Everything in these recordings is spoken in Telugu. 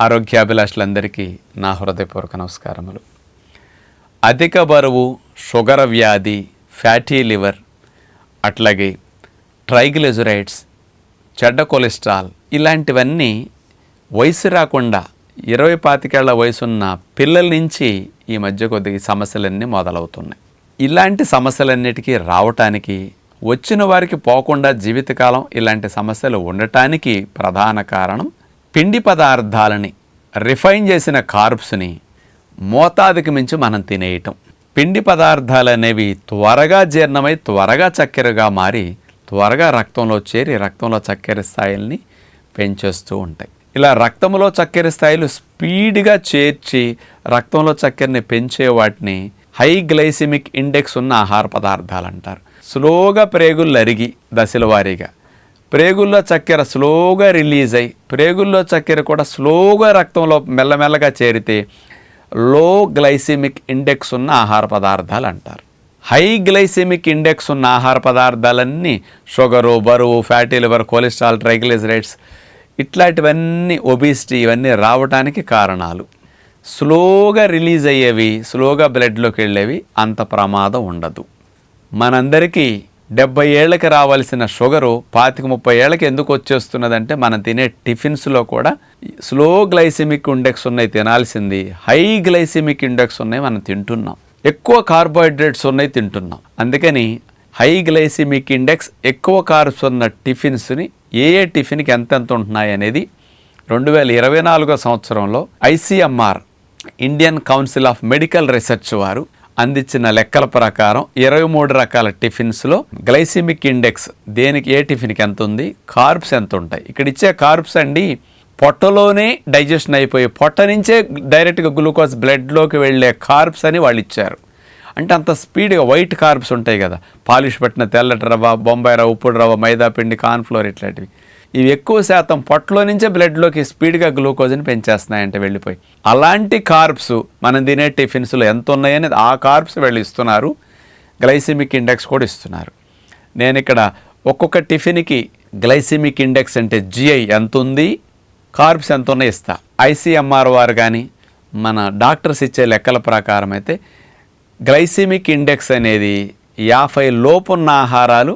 ఆరోగ్యాభిలాషులందరికీ నా హృదయపూర్వక నమస్కారములు. అధిక బరువు షుగర్ వ్యాధి ఫ్యాటీ లివర్ అట్లాగే ట్రైగ్లిజరైడ్స్ చెడ్డ కొలెస్ట్రాల్ ఇలాంటివన్నీ వయసు రాకుండా ఇరవై పాతికేళ్ళ వయసున్న పిల్లల నుంచి ఈ మధ్య కొద్దిగా సమస్యలన్నీ మొదలవుతున్నాయి. ఇలాంటి సమస్యలన్నిటికీ రావటానికి వచ్చిన వారికి పోకుండా జీవితకాలం ఇలాంటి సమస్యలు ఉండటానికి ప్రధాన కారణం పిండి పదార్థాలని రిఫైన్ చేసిన కార్బ్స్ని మోతాదుకి మించి మనం తినేయటం. పిండి పదార్థాలు అనేవి త్వరగా జీర్ణమై త్వరగా చక్కెరగా మారి త్వరగా రక్తంలో చేరి రక్తంలో చక్కెర స్థాయిల్ని పెంచేస్తూ ఉంటాయి. ఇలా రక్తంలో చక్కెర స్థాయిలు స్పీడ్గా చేర్చి రక్తంలో చక్కెరని పెంచే వాటిని హై గ్లైసిమిక్ ఇండెక్స్ ఉన్న ఆహార పదార్థాలు అంటారు. స్లోగా ప్రేగులు అరిగి దశల వారీగా ప్రేగుల్లో చక్కెర స్లోగా రిలీజ్ అయ్యి ప్రేగుల్లో చక్కెర కూడా స్లోగా రక్తంలో మెల్లమెల్లగా చేరితే లో గ్లైసిమిక్ ఇండెక్స్ ఉన్న ఆహార పదార్థాలు అంటారు. హై గ్లైసిమిక్ ఇండెక్స్ ఉన్న ఆహార పదార్థాలన్నీ షుగరు బరువు ఫ్యాటీ లివర్ కొలెస్ట్రాల్ ట్రైగ్లిజరైడ్స్ ఇట్లాంటివన్నీ ఒబిసిటీ ఇవన్నీ రావడానికి కారణాలు. స్లోగా రిలీజ్ అయ్యేవి స్లోగా బ్లడ్లోకి వెళ్ళేవి అంత ప్రమాదం ఉండదు. మనందరికీ డెబ్బై ఏళ్ళకి రావాల్సిన షుగరు పాతిక ముప్పై ఏళ్ళకి ఎందుకు వచ్చేస్తున్నదంటే మనం తినే టిఫిన్స్లో కూడా స్లో గ్లైసిమిక్ ఇండెక్స్ ఉన్నాయి తినాల్సింది. హై గ్లైసిమిక్ ఇండెక్స్ ఉన్నాయి మనం తింటున్నాం. ఎక్కువ కార్బోహైడ్రేట్స్ ఉన్నాయి తింటున్నాం. అందుకని హై గ్లైసిమిక్ ఇండెక్స్ ఎక్కువ కార్బ్స్ ఉన్న టిఫిన్స్ని ఏ ఏ టిఫిన్కి ఎంతెంత ఉంటున్నాయి అనేది రెండు వేల ఇరవై నాలుగో సంవత్సరంలో ICMR Indian council of medical research వారు అందించిన లెక్కల ప్రకారం ఇరవై మూడు రకాల టిఫిన్స్లో గ్లైసిమిక్ ఇండెక్స్ దేనికి ఏ టిఫిన్కి ఎంత ఉంది కార్బ్స్ ఎంత ఉంటాయి. ఇక్కడ ఇచ్చే కార్బ్స్ అండి పొట్టలోనే డైజెషన్ అయిపోయి పొట్ట నుంచే డైరెక్ట్గా గ్లూకోజ్ బ్లడ్లోకి వెళ్ళే కార్బ్స్ అని వాళ్ళు ఇచ్చారు. అంటే అంత స్పీడ్గా వైట్ కార్బ్స్ ఉంటాయి కదా పాలిష్ పెట్టిన తెల్లటి రవ్వ బొంబాయి రవ్వ ఉప్పుడు రవ్వ మైదా పిండి కార్న్ఫ్లోర్ ఇట్లాంటివి. ఇవి ఎక్కువ శాతం పొట్టలో నుంచే బ్లడ్లోకి స్పీడ్గా గ్లూకోజ్ని పెంచేస్తున్నాయంటే వెళ్ళిపోయి. అలాంటి కార్బ్స్ మనం తినే టిఫిన్స్లో ఎంత ఉన్నాయనేది ఆ కార్బ్స్ వీళ్ళు ఇస్తున్నారు. గ్లైసిమిక్ ఇండెక్స్ కూడా ఇస్తున్నారు. నేను ఇక్కడ ఒక్కొక్క టిఫిన్కి గ్లైసిమిక్ ఇండెక్స్ అంటే జిఐ ఎంత ఉంది కార్బ్స్ ఎంత ఉన్నాయి ఇస్తా ఐసీఎంఆర్ వారు కానీ మన డాక్టర్స్ ఇచ్చే లెక్కల ప్రకారం అయితే గ్లైసిమిక్ ఇండెక్స్ అనేది యాభై లోపున్న ఆహారాలు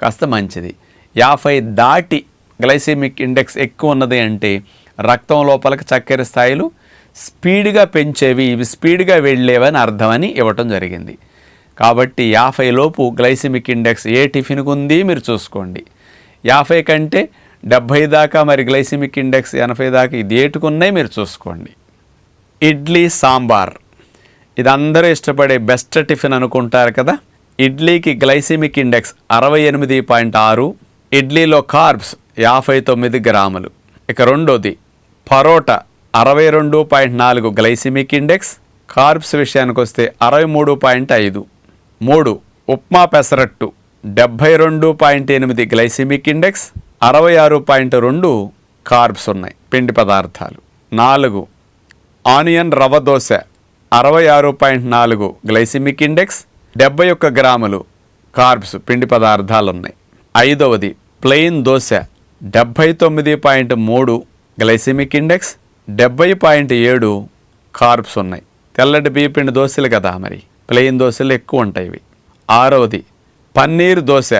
కాస్త మంచిది. యాభై దాటి గ్లైసెమిక్ ఇండెక్స్ ఎక్కువ ఉన్నది అంటే రక్తం లోపలికి చక్కెర స్థాయిలు స్పీడ్గా పెంచేవి ఇవి స్పీడ్గా వెళ్ళేవని అర్థమని ఇవ్వటం జరిగింది. కాబట్టి యాభై లోపు గ్లైసిమిక్ ఇండెక్స్ ఏ టిఫిన్కి ఉంది మీరు చూసుకోండి. యాభై కంటే డెబ్భై దాకా మరి గ్లైసిమిక్ ఇండెక్స్ ఎనభై దాకా ఇది ఏటుకున్నాయి మీరు చూసుకోండి. ఇడ్లీ సాంబార్. ఇది అందరూ ఇష్టపడే బెస్ట్ టిఫిన్ అనుకుంటారు కదా? ఇడ్లీకి గ్లైసిమిక్ ఇండెక్స్ అరవై ఎనిమిది పాయింట్ ఆరు ఇడ్లీలో కార్బ్స్ యాభై తొమ్మిది గ్రాములు. ఇక రెండోది పరోటా అరవై రెండు పాయింట్ నాలుగు గ్లైసిమిక్ ఇండెక్స్ కార్బ్స్ విషయానికి వస్తే అరవై మూడు పాయింట్ ఐదు. మూడు ఉప్మా పెసరట్టు డెబ్భై రెండు పాయింట్ ఎనిమిది గ్లైసిమిక్ ఇండెక్స్ అరవై ఆరు పాయింట్ రెండు కార్బ్స్ ఉన్నాయి పిండి పదార్థాలు. నాలుగు ఆనియన్ రవ దోశ అరవై ఆరు పాయింట్ నాలుగు గ్లైసిమిక్ ఇండెక్స్ డెబ్బై ఒక్క గ్రాములు కార్బ్స్ పిండి పదార్థాలు ఉన్నాయి ఐదవది ప్లెయిన్ దోశ డెబ్భై తొమ్మిది పాయింట్ మూడు గ్లైసిమిక్ ఇండెక్స్ డెబ్బై పాయింట్ ఏడు కార్బ్స్ ఉన్నాయి. తెల్లటి బీపిండి దోశలు కదా మరి ప్లెయిన్ దోశలు ఎక్కువ ఉంటాయి ఇవి. ఆరవది పన్నీర్ దోశ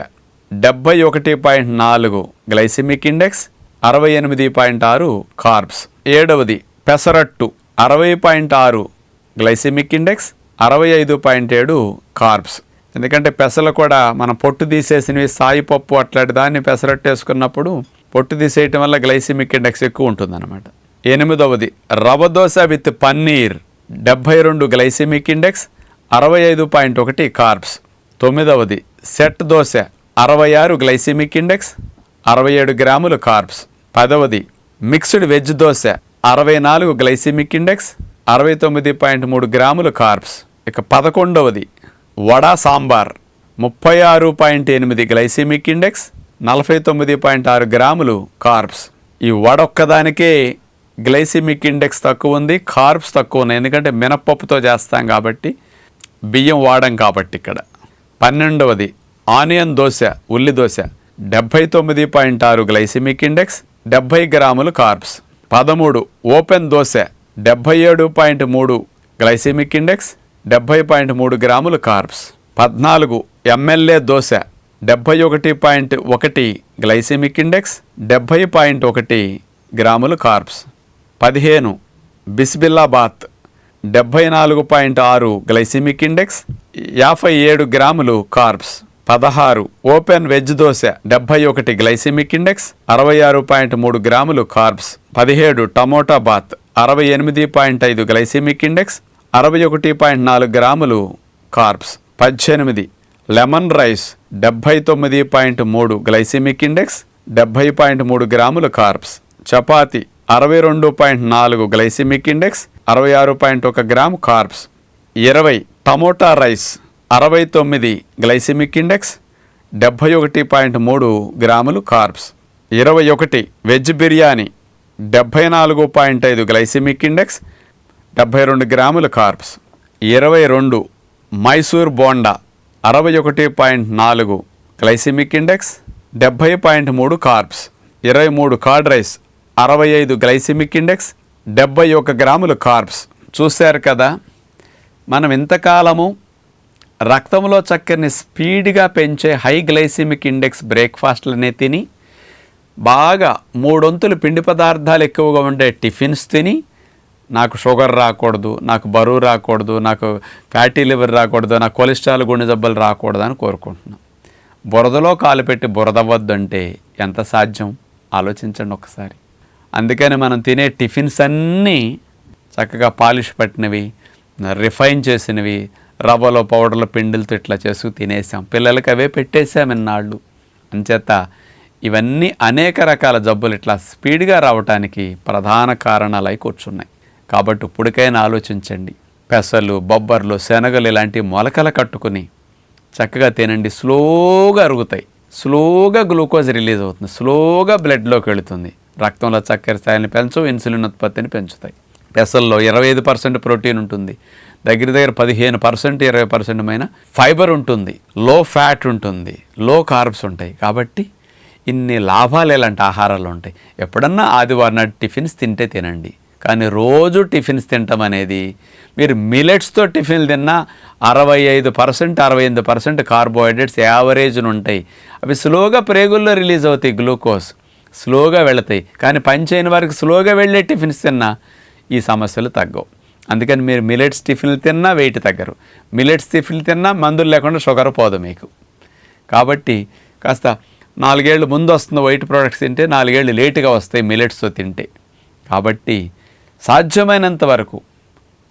డెబ్బై ఒకటి పాయింట్ నాలుగు గ్లైసిమిక్ ఇండెక్స్ అరవై ఎనిమిది పాయింట్ ఆరు కార్బ్స్. ఏడవది పెసరట్టు అరవై పాయింట్ ఆరు గ్లైసిమిక్ ఇండెక్స్ అరవై ఐదు పాయింట్ ఏడు కార్బ్స్. ఎందుకంటే పెసలు కూడా మనం పొట్టు తీసేసినవి సాయి పప్పు అట్లాంటి దాన్ని పెసరట్టేసుకున్నప్పుడు పొట్టు తీసేయటం వల్ల గ్లైసిమిక్ ఇండెక్స్ ఎక్కువ ఉంటుందన్నమాట. ఎనిమిదవది రవ దోశ విత్ పన్నీర్ డెబ్భై రెండు గ్లైసిమిక్ ఇండెక్స్ అరవై ఐదు పాయింట్ ఒకటి కార్బ్స్. తొమ్మిదవది సెట్ దోశ అరవై ఆరు గ్లైసిమిక్ ఇండెక్స్ అరవై ఏడు గ్రాములు కార్బ్స్. పదవది మిక్స్డ్ వెజ్ దోశ అరవై నాలుగు గ్లైసిమిక్ ఇండెక్స్ అరవై తొమ్మిది పాయింట్ మూడు గ్రాములు కార్బ్స్. ఇక పదకొండవది వడ సాంబార్ ముప్పై ఆరు పాయింట్ ఎనిమిది గ్లైసిమిక్ ఇండెక్స్ నలభై తొమ్మిది పాయింట్ ఆరు గ్రాములు కార్బ్స్. ఈ వడ ఒక్కదానికే గ్లైసిమిక్ ఇండెక్స్ తక్కువ ఉంది కార్బ్స్ తక్కువ ఉన్నాయి. ఎందుకంటే మినప్పప్పుతో చేస్తాం కాబట్టి బియ్యం వాడం కాబట్టి ఇక్కడ. పన్నెండవది ఆనియన్ దోశ ఉల్లి దోశ డెబ్భై తొమ్మిది పాయింట్ ఆరు గ్లైసిమిక్ ఇండెక్స్ డెబ్భై గ్రాములు కార్బ్స్. పదమూడు ఓపెన్ దోశ డెబ్భై ఏడు పాయింట్ మూడు గ్లైసెమిక్ ఇండెక్స్ డెబ్భై పాయింట్ మూడు గ్రాములు కార్బ్స్ పద్నాలుగు ఎమ్మెల్యే దోశ డెబ్భై ఒకటి పాయింట్ ఒకటి గ్లైసెమిక్ ఇండెక్స్ డెబ్భై పాయింట్ ఒకటి గ్రాములు కార్బ్స్ పదిహేను బిస్బిల్లాబాత్ డెబ్భై నాలుగు పాయింట్ ఆరు గ్లైసిమిక్ ఇండెక్స్ యాభై ఏడు గ్రాములు కార్బ్స్ పదహారు ఓపెన్ వెజ్ దోశ డెబ్బై ఒకటి గ్లైసిమిక్ ఇండెక్స్ అరవై ఆరు పాయింట్ మూడు గ్రాములు కార్బ్స్ పదిహేడు టమోటా బాత్ అరవై ఎనిమిది పాయింట్ ఐదు గ్లైసిమిక్ ఇండెక్స్ అరవై ఒకటి పాయింట్ నాలుగు గ్రాములు కార్బ్స్ పద్దెనిమిది లెమన్ రైస్ డెబ్భై తొమ్మిది పాయింట్ మూడు గ్లైసిమిక్ ఇండెక్స్ డెబ్భై పాయింట్ మూడు గ్రాములు కార్బ్స్ చపాతి అరవై రెండు పాయింట్ నాలుగు గ్లైసిమిక్ ఇండెక్స్ అరవై ఆరు పాయింట్ ఒక గ్రామ్ కార్బ్స్ ఇరవై టమోటా రైస్ అరవై తొమ్మిది గ్లైసిమిక్ ఇండెక్స్ డెబ్భై ఒకటి పాయింట్ మూడు గ్రాములు కార్బ్స్ ఇరవై ఒకటి వెజ్ బిర్యానీ డెబ్భై నాలుగు పాయింట్ ఐదు గ్లైసిమిక్ ఇండెక్స్ డెబ్భై రెండు గ్రాముల కార్బ్స్ ఇరవై రెండు మైసూర్ బోండా అరవై ఒకటి పాయింట్ నాలుగు గ్లైసిమిక్ ఇండెక్స్ డెబ్భై పాయింట్ మూడు కార్బ్స్ ఇరవై మూడు కార్డ్ రైస్ అరవై ఐదు గ్లైసిమిక్ ఇండెక్స్ డెబ్బై ఒక గ్రాములు కార్బ్స్. చూశారు కదా మనం ఇంతకాలము రక్తంలో చక్కెరని స్పీడ్గా పెంచే హై గ్లైసిమిక్ ఇండెక్స్ బ్రేక్ఫాస్ట్లనే తిని బాగా మూడొంతులు పిండి పదార్థాలు ఎక్కువగా ఉండే టిఫిన్స్ తిని నాకు షుగర్ రాకూడదు నాకు బరువు రాకూడదు నాకు ఫ్యాటీ లివర్ రాకూడదు నాకు కొలెస్ట్రాల్ గుండె జబ్బులు రాకూడదు అని కోరుకుంటున్నాం. బురదలో కాలు పెట్టి బురదవద్దంటే ఎంత సాధ్యం? ఆలోచించండి ఒకసారి అందుకని మనం తినే టిఫిన్స్ అన్నీ చక్కగా పాలిష్ పట్టినవి రిఫైన్ చేసినవి రవ్వలో పౌడర్లో పిండిలతో ఇట్లా చేస్తూ తినేసాం. పిల్లలకి అవే పెట్టేసాం ఇన్నాళ్ళు. అంచేత ఇవన్నీ అనేక రకాల జబ్బులు ఇట్లా స్పీడ్గా రావటానికి ప్రధాన కారణాలై కూర్చున్నాయి. కాబట్టి ఇప్పటికైనా ఆలోచించండి. పెసలు బొబ్బర్లు శనగలు ఇలాంటి మొలకలు కట్టుకుని చక్కగా తినండి. స్లోగా అరుగుతాయి. స్లోగా గ్లూకోజ్ రిలీజ్ అవుతుంది. స్లోగా బ్లడ్లోకి వెళుతుంది. రక్తంలో చక్కెర స్థాయిని పెంచు ఇన్సులిన్ ఉత్పత్తిని పెంచుతాయి. పెసల్లో ఇరవై ఐదు పర్సెంట్ ప్రోటీన్ ఉంటుంది. దగ్గర దగ్గర పదిహేను పర్సెంట్ ఇరవై పర్సెంట్ మైన ఫైబర్ ఉంటుంది. లో ఫ్యాట్ ఉంటుంది. లో కార్బ్స్ ఉంటాయి. కాబట్టి ఇన్ని లాభాలు ఎలాంటి ఆహారాలు ఉంటాయి. ఎప్పుడన్నా ఆదివారం నాటి టిఫిన్స్ తింటే తినండి. కానీ రోజు టిఫిన్స్ తినటం అనేది మీరు మిలెట్స్తో టిఫిన్లు తిన్నా అరవై ఐదు పర్సెంట్ అరవై ఎనిమిది పర్సెంట్ కార్బోహైడ్రేట్స్ యావరేజ్ను ఉంటాయి. అవి స్లోగా ప్రేగుల్లో రిలీజ్ అవుతాయి గ్లూకోజ్. స్లోగా వెళతాయి. కానీ పని చేయని వారికి స్లోగా వెళ్ళే టిఫిన్స్ తిన్నా ఈ సమస్యలు తగ్గవు. అందుకని మీరు మిలెట్స్ టిఫిన్లు తిన్నా వెయిట్ తగ్గరు. మిలెట్స్ టిఫిన్లు తిన్నా మందులు లేకుండా షుగర్ పోదు మీకు. కాబట్టి కాస్త నాలుగేళ్ళు ముందు వస్తున్న వైట్ ప్రోడక్ట్స్ తింటే నాలుగేళ్ళు లేటుగా వస్తాయి మిలెట్స్తో తింటే. కాబట్టి సాధ్యమైనంత వరకు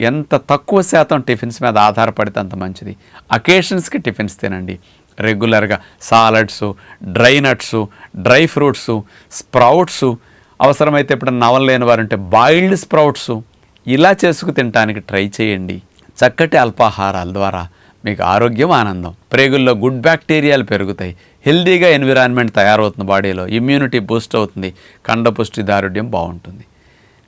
ఎంత తక్కువ శాతం టిఫిన్స్ మీద ఆధారపడితే అంత మంచిది. అకేషన్స్కి టిఫిన్స్ తినండి. రెగ్యులర్గా salads dry nuts dry fruits sprouts అవసరమైతే ఎప్పుడైనా నవలలేని వారు ఉంటే బాయిల్డ్ స్ప్రౌట్స్ ఇలా చేసుకు తినడానికి ట్రై చేయండి. చక్కటి అల్పాహారాల ద్వారా మీకు ఆరోగ్యం ఆనందం. ప్రేగుల్లో గుడ్ బ్యాక్టీరియాలు పెరుగుతాయి. హెల్దీగా ఎన్విరాన్మెంట్ తయారవుతుంది బాడీలో. ఇమ్యూనిటీ బూస్ట్ అవుతుంది. కండపుష్టి దారుఢ్యం బాగుంటుంది.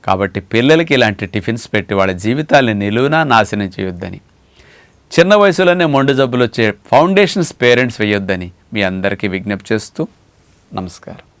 కాబట్టి పిల్లలకి ఇలాంటి టిఫిన్స్ పెట్టి వాళ్ళ జీవితాన్ని నిలువునా నాశనం చేయొద్దని. చిన్న వయసులోనే మొండు జబ్బులు వచ్చే ఫౌండేషన్స్ పేరెంట్స్ వేయొద్దని మీ అందరికీ విజ్ఞప్తి చేస్తూ నమస్కారం.